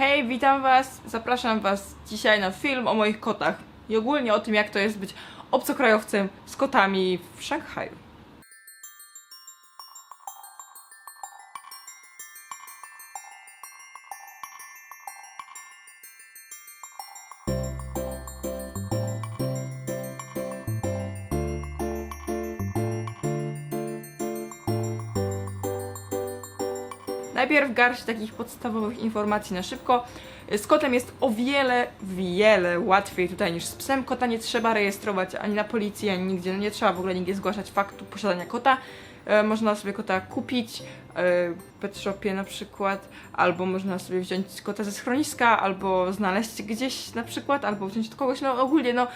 Hej, witam Was, zapraszam Was dzisiaj na film o moich kotach i ogólnie o tym, jak to jest być obcokrajowcem z kotami w Szanghaju. Najpierw garść takich podstawowych informacji na szybko. Z kotem jest o wiele, wiele łatwiej tutaj niż z psem. Kota nie trzeba rejestrować ani na policji, ani nigdzie. No nie trzeba w ogóle nigdzie zgłaszać faktu posiadania kota. E, można sobie kota kupić e, w pet shopie na przykład, albo można sobie wziąć kota ze schroniska, albo znaleźć gdzieś na przykład, albo wziąć od kogoś. No ogólnie no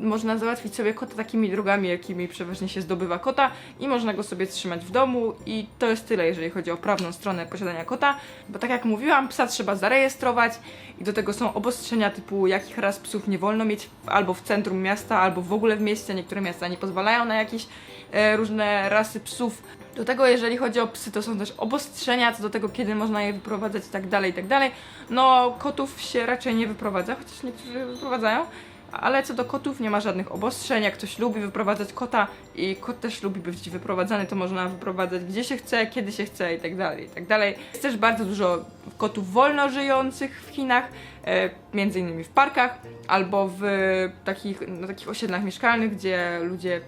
można załatwić sobie kota takimi drogami, jakimi przeważnie się zdobywa kota i można go sobie trzymać w domu i to jest tyle, jeżeli chodzi o prawną stronę posiadania kota, bo tak jak mówiłam, psa trzeba zarejestrować i do tego są obostrzenia typu jakich ras psów nie wolno mieć albo w centrum miasta, albo w ogóle w mieście, niektóre miasta nie pozwalają na jakieś e, różne rasy psów. Do tego, jeżeli chodzi o psy, to są też obostrzenia co do tego, kiedy można je wyprowadzać i tak dalej, i tak dalej. No, kotów się raczej nie wyprowadza, chociaż niektórzy wyprowadzają. Ale co do kotów nie ma żadnych obostrzeń. Jak ktoś lubi wyprowadzać kota i kot też lubi być wyprowadzany, to można wyprowadzać gdzie się chce, kiedy się chce i tak dalej, i tak dalej. Jest też bardzo dużo kotów wolno żyjących w Chinach, e, między innymi w parkach albo w takich, no, takich osiedlach mieszkalnych, gdzie ludzie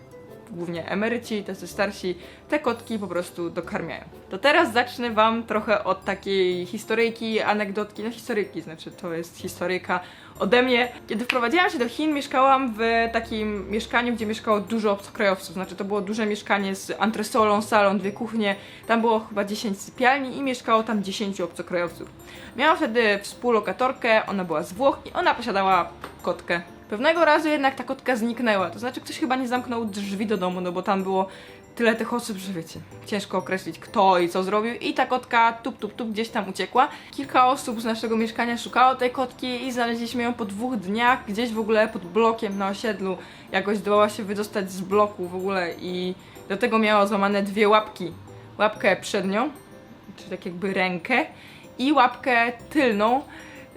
głównie emeryci, tacy starsi, te kotki po prostu dokarmiają. To teraz zacznę Wam trochę od takiej historyjki, anegdotki, no historyjki, znaczy to jest historyjka ode mnie. Kiedy wprowadziłam się do Chin, mieszkałam w takim mieszkaniu, gdzie mieszkało dużo obcokrajowców, znaczy to było duże mieszkanie z antresolą, salą, dwie kuchnie, tam było chyba 10 sypialni i mieszkało tam 10 obcokrajowców. Miałam wtedy współlokatorkę, ona była z Włoch i ona posiadała kotkę. Pewnego razu jednak ta kotka zniknęła, to znaczy ktoś chyba nie zamknął drzwi do domu, no bo tam było tyle tych osób, że wiecie, ciężko określić kto i co zrobił i ta kotka tup tup tup gdzieś tam uciekła. Kilka osób z naszego mieszkania szukało tej kotki i znaleźliśmy ją po dwóch dniach gdzieś w ogóle pod blokiem na osiedlu. Jakoś zdołała się wydostać z bloku w ogóle i do tego miała złamane dwie łapki. Łapkę przednią, czy tak jakby rękę i łapkę tylną.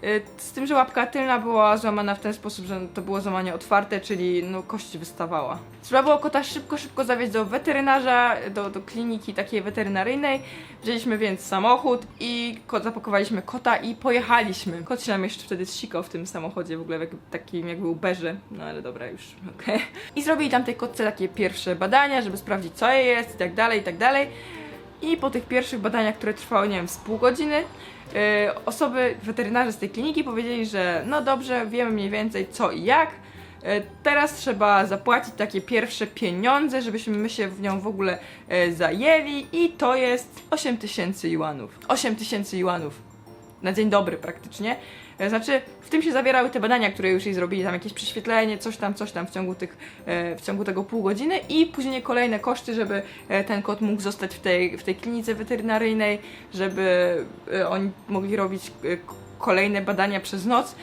Y, Z tym, że łapka tylna była złamana w ten sposób, że to było złamanie otwarte, czyli no, kość wystawała. Trzeba było kota szybko, szybko zawieźć do weterynarza, do, do kliniki takiej weterynaryjnej. Wzięliśmy więc samochód i ko- zapakowaliśmy kota i pojechaliśmy. Kot się nam jeszcze wtedy zsikał w tym samochodzie, w ogóle jak- takim jakby uberze, no ale dobra, już okej. I zrobili tam tej kotce takie pierwsze badania, żeby sprawdzić co jej jest i tak dalej, i tak dalej. I po tych pierwszych badaniach, które trwały, nie wiem, z pół godziny, yy, osoby, weterynarze z tej kliniki powiedzieli, że no dobrze, wiemy mniej więcej co i jak. Yy, Teraz trzeba zapłacić takie pierwsze pieniądze, żebyśmy my się w nią w ogóle yy, zajęli i to jest 8 tysięcy juanów. 8 tysięcy juanów. Na dzień dobry praktycznie. E, Znaczy, w tym się zawierały te badania, które już jej zrobili, tam jakieś prześwietlenie, coś tam, coś tam w ciągu, tych, e, w ciągu tego pół godziny i później kolejne koszty, żeby e, ten kot mógł zostać w tej, w tej klinice weterynaryjnej, żeby oni mogli robić kolejne badania przez noc.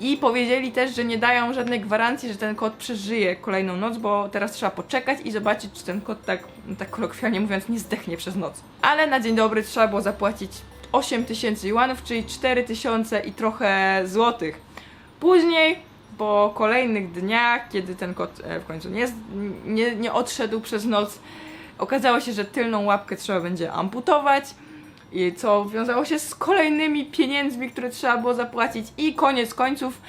I powiedzieli też, że nie dają żadnej gwarancji, że ten kot przeżyje kolejną noc, bo teraz trzeba poczekać i zobaczyć, czy ten kot tak, tak kolokwialnie mówiąc, nie zdechnie przez noc. Ale na dzień dobry trzeba było zapłacić 8 tysięcy juanów, czyli 4 tysiące i trochę złotych. Później, po kolejnych dniach, kiedy ten kot e, w końcu nie, nie, nie odszedł przez noc, okazało się, że tylną łapkę trzeba będzie amputować. I co wiązało się z kolejnymi pieniędzmi, które trzeba było zapłacić, i koniec końców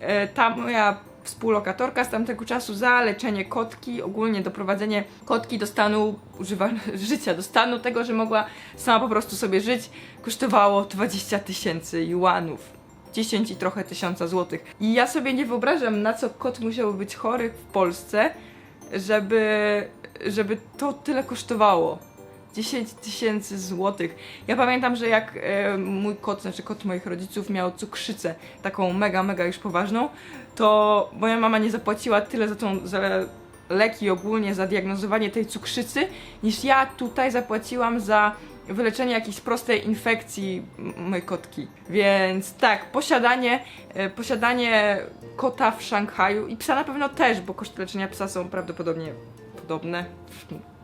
e, ta moja współlokatorka z tamtego czasu za leczenie kotki, ogólnie doprowadzenie kotki do stanu używa- życia, do stanu tego, że mogła sama po prostu sobie żyć, kosztowało 20 tysięcy juanów. 10 i trochę tysiąca złotych. I ja sobie nie wyobrażam, na co kot musiał być chory w Polsce, żeby, żeby to tyle kosztowało. 10 tysięcy złotych. Ja pamiętam, że jak e, mój kot, znaczy kot moich rodziców miał cukrzycę, taką mega, mega już poważną, to moja mama nie zapłaciła tyle za tą, za leki ogólnie, za diagnozowanie tej cukrzycy, niż ja tutaj zapłaciłam za wyleczenie jakiejś prostej infekcji mojej kotki. Więc tak, posiadanie, e, posiadanie kota w Szanghaju i psa na pewno też, bo koszty leczenia psa są prawdopodobnie podobne,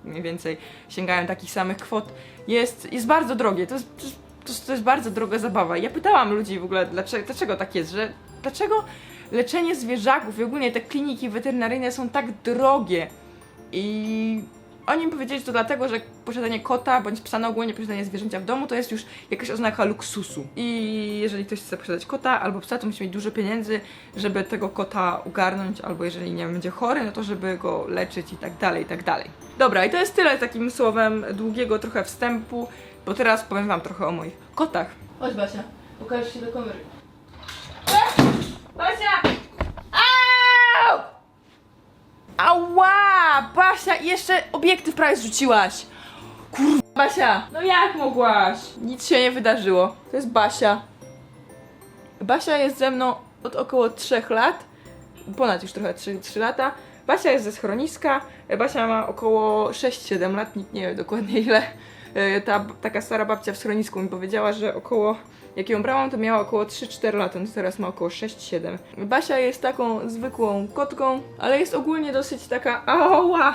mniej więcej sięgają takich samych kwot, jest, jest bardzo drogie. To jest, to jest to jest bardzo droga zabawa. Ja pytałam ludzi w ogóle, dlaczego, dlaczego tak jest, że dlaczego leczenie zwierzaków i ogólnie te kliniki weterynaryjne są tak drogie. I oni mi powiedzieli, że to dlatego, że posiadanie kota bądź psa, no ogólnie posiadanie zwierzęcia w domu to jest już jakaś oznaka luksusu. I jeżeli ktoś chce posiadać kota albo psa, to musi mieć dużo pieniędzy, żeby tego kota ugarnąć, albo jeżeli nie wiem, będzie chory, no to żeby go leczyć i tak dalej, i tak dalej. Dobra, i to jest tyle takim słowem długiego trochę wstępu, bo teraz powiem wam trochę o moich kotach. Chodź Basia, pokażesz się do kamery. Basia! Au! Ała! Basia, jeszcze obiektyw prawie zrzuciłaś. Kurwa, Basia! No jak mogłaś? Nic się nie wydarzyło. To jest Basia. Basia jest ze mną od około 3 lat. Ponad już trochę 3, 3 lata. Basia jest ze schroniska. Basia ma około 6-7 lat, nikt nie wie dokładnie ile. E, Ta taka stara babcia w schronisku mi powiedziała, że około jak ją brałam, to miała około 3-4 lata, no teraz ma około 6-7. Basia jest taką zwykłą kotką, ale jest ogólnie dosyć taka ała,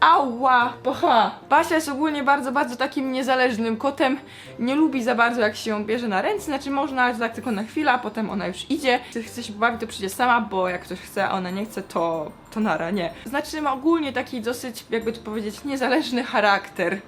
ała, pocha. Basia jest ogólnie bardzo, bardzo takim niezależnym kotem. Nie lubi za bardzo, jak się ją bierze na ręce, znaczy można, ale tak tylko na chwilę, a potem ona już idzie. Chce, chce się pobawić, to przyjdzie sama, bo jak ktoś chce, a ona nie chce, to, to nara, nie. Znaczy ma ogólnie taki dosyć, jakby to powiedzieć, niezależny charakter.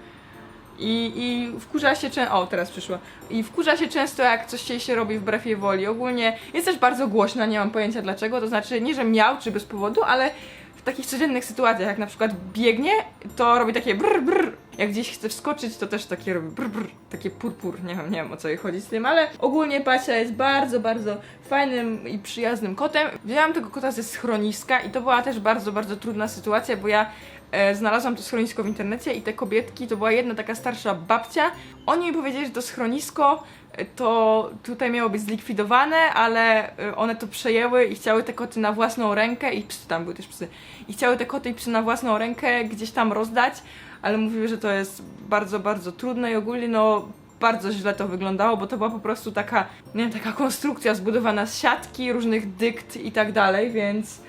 I, I wkurza się często. O, teraz przyszła. I wkurza się często, jak coś jej się robi wbrew jej woli. Ogólnie jest też bardzo głośna, nie mam pojęcia dlaczego. To znaczy, nie że miał czy bez powodu, ale w takich codziennych sytuacjach, jak na przykład biegnie, to robi takie brr brr. Jak gdzieś chce wskoczyć, to też takie robi brr brr. Takie purpur. Nie wiem, nie wiem o co jej chodzi z tym, ale ogólnie Basia jest bardzo, bardzo fajnym i przyjaznym kotem. Wzięłam tego kota ze schroniska i to była też bardzo, bardzo trudna sytuacja, bo ja e, znalazłam to schronisko w internecie i te kobietki, to była jedna taka starsza babcia. Oni mi powiedzieli, że to schronisko e, to tutaj miało być zlikwidowane, ale e, one to przejęły i chciały te koty na własną rękę i psy, tam były też psy, i chciały te koty i psy na własną rękę gdzieś tam rozdać, ale mówiły, że to jest bardzo, bardzo trudne i ogólnie no bardzo źle to wyglądało, bo to była po prostu taka, nie wiem, taka konstrukcja zbudowana z siatki, różnych dykt i tak dalej, więc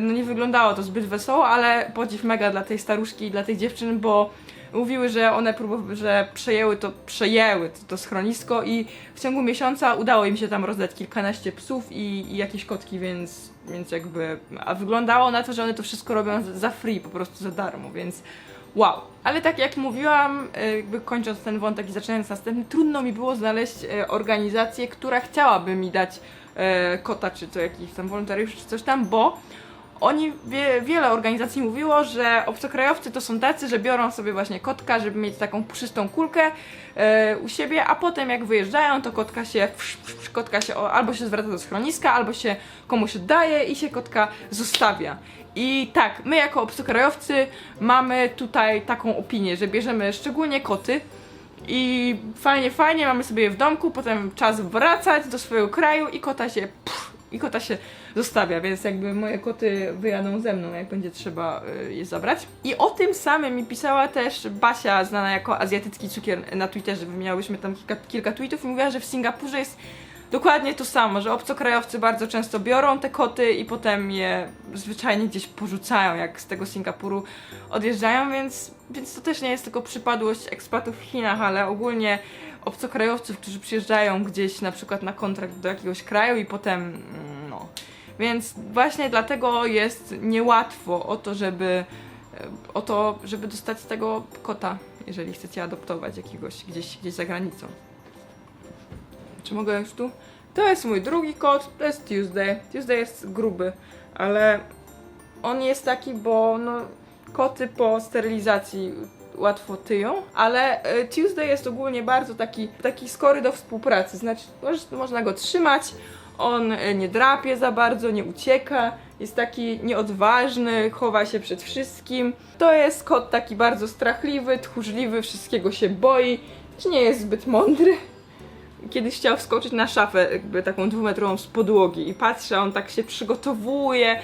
no nie wyglądało to zbyt wesoło, ale podziw mega dla tej staruszki i dla tej dziewczyny, bo mówiły, że one próbowały, że przejęły to, przejęły to, to schronisko i w ciągu miesiąca udało im się tam rozdać kilkanaście psów i, i jakieś kotki, więc, więc jakby, a wyglądało na to, że one to wszystko robią za- za free, po prostu za darmo, więc wow. Ale tak jak mówiłam, e, jakby kończąc ten wątek i zaczynając następny, trudno mi było znaleźć e, organizację, która chciałaby mi dać e, kota, czy to jakiś tam wolontariusz, czy coś tam, bo oni, wie, wiele organizacji mówiło, że obcokrajowcy to są tacy, że biorą sobie właśnie kotka, żeby mieć taką puszystą kulkę e, u siebie, a potem jak wyjeżdżają, to kotka się, psz, psz, psz, kotka się albo się zwraca do schroniska, albo się komuś oddaje i się kotka zostawia. I tak, my jako obcokrajowcy mamy tutaj taką opinię, że bierzemy szczególnie koty, i fajnie, fajnie, mamy sobie je w domku, potem czas wracać do swojego kraju i kota się i kota się zostawia, więc jakby moje koty wyjadą ze mną, jak będzie trzeba y, je zabrać. I o tym samym mi pisała też Basia, znana jako azjatycki cukier na Twitterze. Wymieniałyśmy tam kilka, kilka tweetów i mówiła, że w Singapurze jest dokładnie to samo, że obcokrajowcy bardzo często biorą te koty i potem je zwyczajnie gdzieś porzucają, jak z tego Singapuru odjeżdżają, więc, więc to też nie jest tylko przypadłość ekspatów w Chinach, ale ogólnie obcokrajowców, którzy przyjeżdżają gdzieś na przykład na kontrakt do jakiegoś kraju i potem mm, no. Więc właśnie dlatego jest niełatwo o to, żeby e, o to, żeby dostać tego kota, jeżeli chcecie adoptować jakiegoś gdzieś, gdzieś za granicą. Czy mogę już tu? To jest mój drugi kot, to jest Tuesday. Tuesday jest gruby, ale on jest taki, bo no, koty po sterylizacji łatwo tyją, ale e, Tuesday jest ogólnie bardzo taki, taki skory do współpracy, znaczy moż- można go trzymać, on e, nie drapie za bardzo, nie ucieka, jest taki nieodważny, chowa się przed wszystkim. To jest kot taki bardzo strachliwy, tchórzliwy, wszystkiego się boi, też nie jest zbyt mądry kiedyś chciał wskoczyć na szafę, jakby taką dwumetrową z podłogi i patrzę, on tak się przygotowuje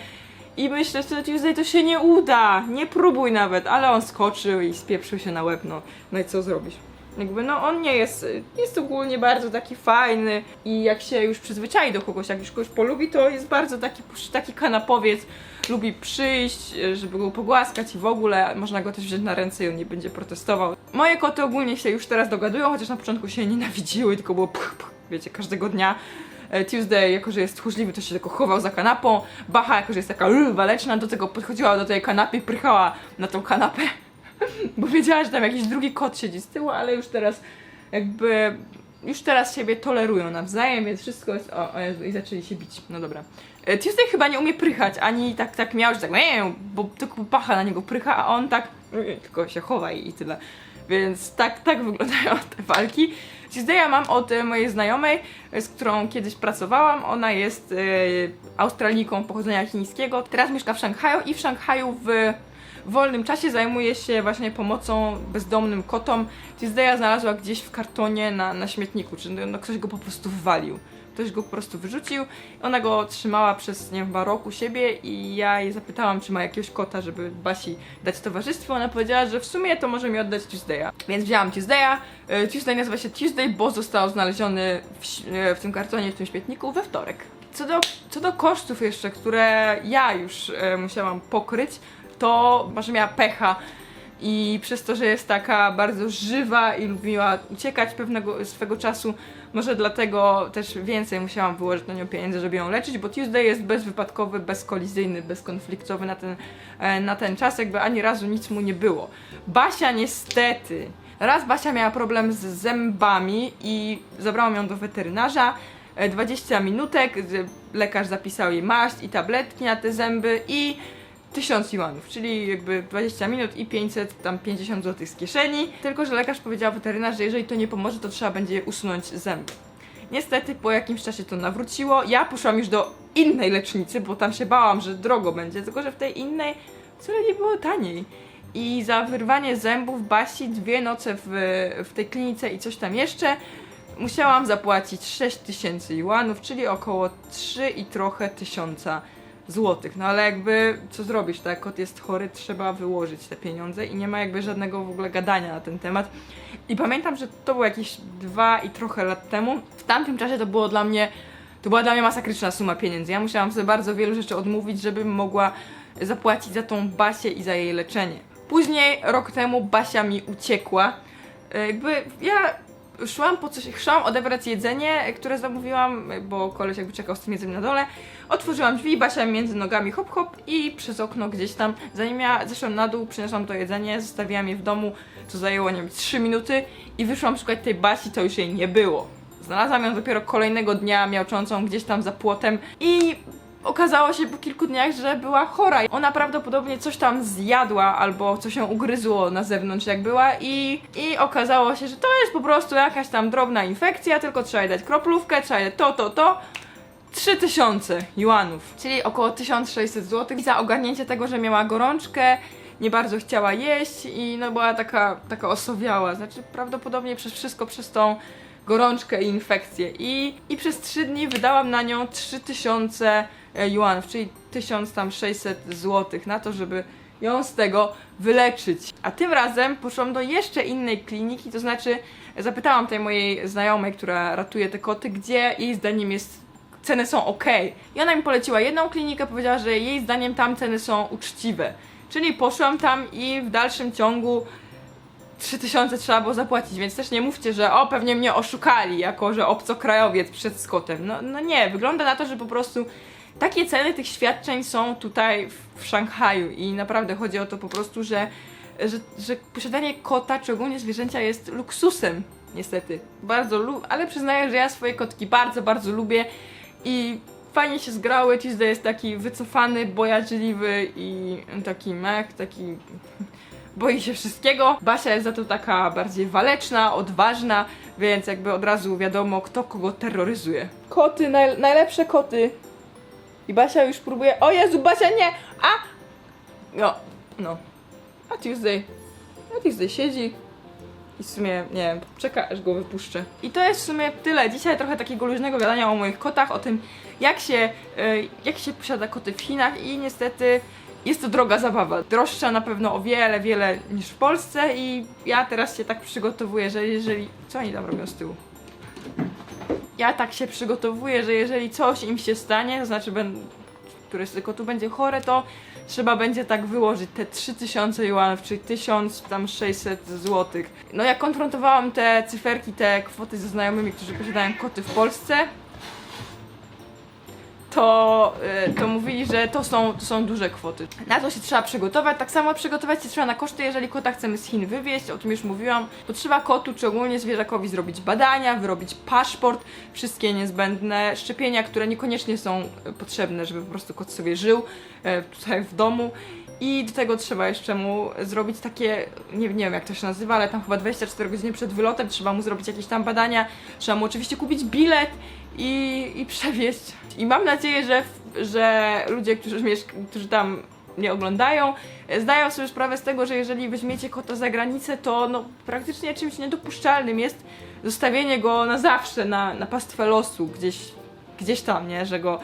i myślę, że Tuesday to się nie uda, nie próbuj nawet, ale on skoczył i spieprzył się na łeb, no, no i co zrobisz? Jakby, no on nie jest, jest ogólnie bardzo taki fajny i jak się już przyzwyczai do kogoś, jak już kogoś polubi, to jest bardzo taki, taki kanapowiec, lubi przyjść, żeby go pogłaskać i w ogóle można go też wziąć na ręce i on nie będzie protestował. Moje koty ogólnie się już teraz dogadują, chociaż na początku się nienawidziły, tylko było pch, pch, wiecie, każdego dnia. E, Tuesday, jako że jest tchórzliwy, to się tylko chował za kanapą. Bacha, jako że jest taka waleczna, do tego podchodziła do tej kanapy i prychała na tą kanapę. Bo wiedziała, że tam jakiś drugi kot siedzi z tyłu, ale już teraz jakby już teraz siebie tolerują nawzajem, więc wszystko jest. O, o Jezu, i zaczęli się bić. No dobra. E, Tuesday chyba nie umie prychać, ani tak, tak miał, że tak, nie, bo tylko pacha na niego prycha, a on tak tylko się chowa i, i tyle. Więc tak, tak wyglądają te walki. Tuesdaya mam od e, mojej znajomej, e, z którą kiedyś pracowałam. Ona jest e, Australijką pochodzenia chińskiego. Teraz mieszka w Szanghaju i w Szanghaju w wolnym czasie zajmuje się właśnie pomocą bezdomnym kotom. Tuesdaya znalazła gdzieś w kartonie na, na śmietniku, czy no, ktoś go po prostu wywalił. Ktoś go po prostu wyrzucił. Ona go trzymała przez, nie wiem, chyba rok u siebie i ja jej zapytałam, czy ma jakiegoś kota, żeby Basi dać towarzystwo. Ona powiedziała, że w sumie to może mi oddać Tuesdaya. Więc wzięłam Tuesdaya. E, Tuesday nazywa się Tuesday, bo został znaleziony w, e, w tym kartonie, w tym śmietniku we wtorek. Co do, co do kosztów jeszcze, które ja już e, musiałam pokryć, to może miała pecha i przez to, że jest taka bardzo żywa i lubiła uciekać pewnego swego czasu, może dlatego też więcej musiałam wyłożyć na nią pieniędzy, żeby ją leczyć, bo Tuesday jest bezwypadkowy, bezkolizyjny, bezkonfliktowy na ten, e, na ten czas, jakby ani razu nic mu nie było. Basia niestety, raz Basia miała problem z zębami i zabrałam ją do weterynarza, e, 20 minutek, z- lekarz zapisał jej maść i tabletki na te zęby i 1000 juanów, czyli jakby 20 minut i 500, tam 50 zł z kieszeni. Tylko, że lekarz powiedział weterynarz, że jeżeli to nie pomoże, to trzeba będzie usunąć zęby. Niestety po jakimś czasie to nawróciło. Ja poszłam już do innej lecznicy, bo tam się bałam, że drogo będzie, tylko że w tej innej wcale nie było taniej. I za wyrwanie zębów Basi dwie noce w, w tej klinice i coś tam jeszcze musiałam zapłacić 6000 juanów, czyli około 3 i trochę tysiąca złotych. No ale jakby co zrobisz, tak? Kot jest chory, trzeba wyłożyć te pieniądze i nie ma jakby żadnego w ogóle gadania na ten temat. I pamiętam, że to było jakieś dwa i trochę lat temu. W tamtym czasie to było dla mnie, to była dla mnie masakryczna suma pieniędzy. Ja musiałam sobie bardzo wielu rzeczy odmówić, żebym mogła zapłacić za tą Basię i za jej leczenie. Później, rok temu, Basia mi uciekła. E, Jakby ja szłam po coś, szłam odebrać jedzenie, które zamówiłam, bo koleś jakby czekał z tym jedzeniem na dole. Otworzyłam drzwi, Basia między nogami hop hop i przez okno gdzieś tam, zanim ja zeszłam na dół, przyniosłam to jedzenie, zostawiłam je w domu, co zajęło, nie wiem, 3 minuty i wyszłam szukać tej Basi, to już jej nie było. Znalazłam ją dopiero kolejnego dnia, miauczącą gdzieś tam za płotem i okazało się po kilku dniach, że była chora. Ona prawdopodobnie coś tam zjadła albo coś ją ugryzło na zewnątrz jak była i, i okazało się, że to jest po prostu jakaś tam drobna infekcja, tylko trzeba jej dać kroplówkę, trzeba jej to, to, to. 3000 juanów, czyli około 1600 zł za ogarnięcie tego, że miała gorączkę, nie bardzo chciała jeść i no była taka, taka osowiała, znaczy prawdopodobnie przez wszystko przez tą gorączkę i infekcję i, i przez 3 dni wydałam na nią 3000 juanów, czyli 1600 zł na to, żeby ją z tego wyleczyć. A tym razem poszłam do jeszcze innej kliniki, to znaczy zapytałam tej mojej znajomej, która ratuje te koty, gdzie jej zdaniem jest ceny są ok. I ona mi poleciła jedną klinikę, powiedziała, że jej zdaniem tam ceny są uczciwe. Czyli poszłam tam i w dalszym ciągu 3000 trzeba było zapłacić, więc też nie mówcie, że o, pewnie mnie oszukali, jako że obcokrajowiec przed Scottem. No, no nie, wygląda na to, że po prostu takie ceny tych świadczeń są tutaj w, Szanghaju i naprawdę chodzi o to po prostu, że, że, że posiadanie kota, czy ogólnie zwierzęcia jest luksusem, niestety. Bardzo lubię, ale przyznaję, że ja swoje kotki bardzo, bardzo lubię i fajnie się zgrały. Tuesday jest taki wycofany, bojaźliwy i taki mech, taki boi się wszystkiego. Basia jest za to taka bardziej waleczna, odważna, więc jakby od razu wiadomo, kto kogo terroryzuje. Koty, naj, najlepsze koty. I Basia już próbuje. O Jezu, Basia nie! A! No, no. A Tuesday. A Tuesday siedzi. I w sumie, nie wiem, czeka aż go wypuszczę. I to jest w sumie tyle. Dzisiaj trochę takiego luźnego gadania o moich kotach, o tym jak się, e, jak się posiada koty w Chinach i niestety jest to droga zabawa. Droższa na pewno o wiele, wiele niż w Polsce i ja teraz się tak przygotowuję, że jeżeli... Co oni tam robią z tyłu? Ja tak się przygotowuję, że jeżeli coś im się stanie, to znaczy będę które z kotów będzie chore, to trzeba będzie tak wyłożyć te 3000 juanów, czyli 1600 złotych. No jak konfrontowałam te cyferki, te kwoty ze znajomymi, którzy posiadają koty w Polsce, to, y, to mówili, że to są, to są duże kwoty. Na to się trzeba przygotować. Tak samo przygotować się trzeba na koszty, jeżeli kota chcemy z Chin wywieźć, o tym już mówiłam. To trzeba kotu czy ogólnie zwierzakowi zrobić badania, wyrobić paszport, wszystkie niezbędne szczepienia, które niekoniecznie są y, potrzebne, żeby po prostu kot sobie żył y, tutaj w domu. I do tego trzeba jeszcze mu zrobić takie, nie, nie wiem jak to się nazywa, ale tam chyba 24 godziny przed wylotem trzeba mu zrobić jakieś tam badania. Trzeba mu oczywiście kupić bilet i, i przewieźć. I mam nadzieję, że, że ludzie, którzy, którzy tam nie oglądają, e, zdają sobie sprawę z tego, że jeżeli weźmiecie kota za granicę, to no, praktycznie czymś niedopuszczalnym jest zostawienie go na zawsze na, na pastwę losu, gdzieś, gdzieś tam, nie? Że go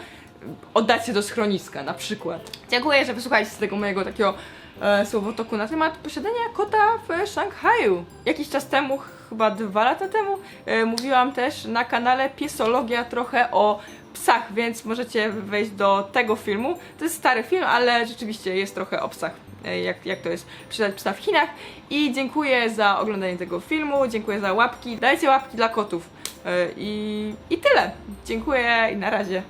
oddacie do schroniska na przykład. Dziękuję, że wysłuchaliście tego mojego takiego e, słowotoku na temat posiadania kota w Szanghaju. Jakiś czas temu, chyba dwa lata temu, e, mówiłam też na kanale Piesologia trochę o psach, więc możecie wejść do tego filmu. To jest stary film, ale rzeczywiście jest trochę o psach. e, Jak, jak to jest przydać psa w Chinach. I dziękuję za oglądanie tego filmu, dziękuję za łapki. Dajcie łapki dla kotów. E, I tyle. Dziękuję i na razie.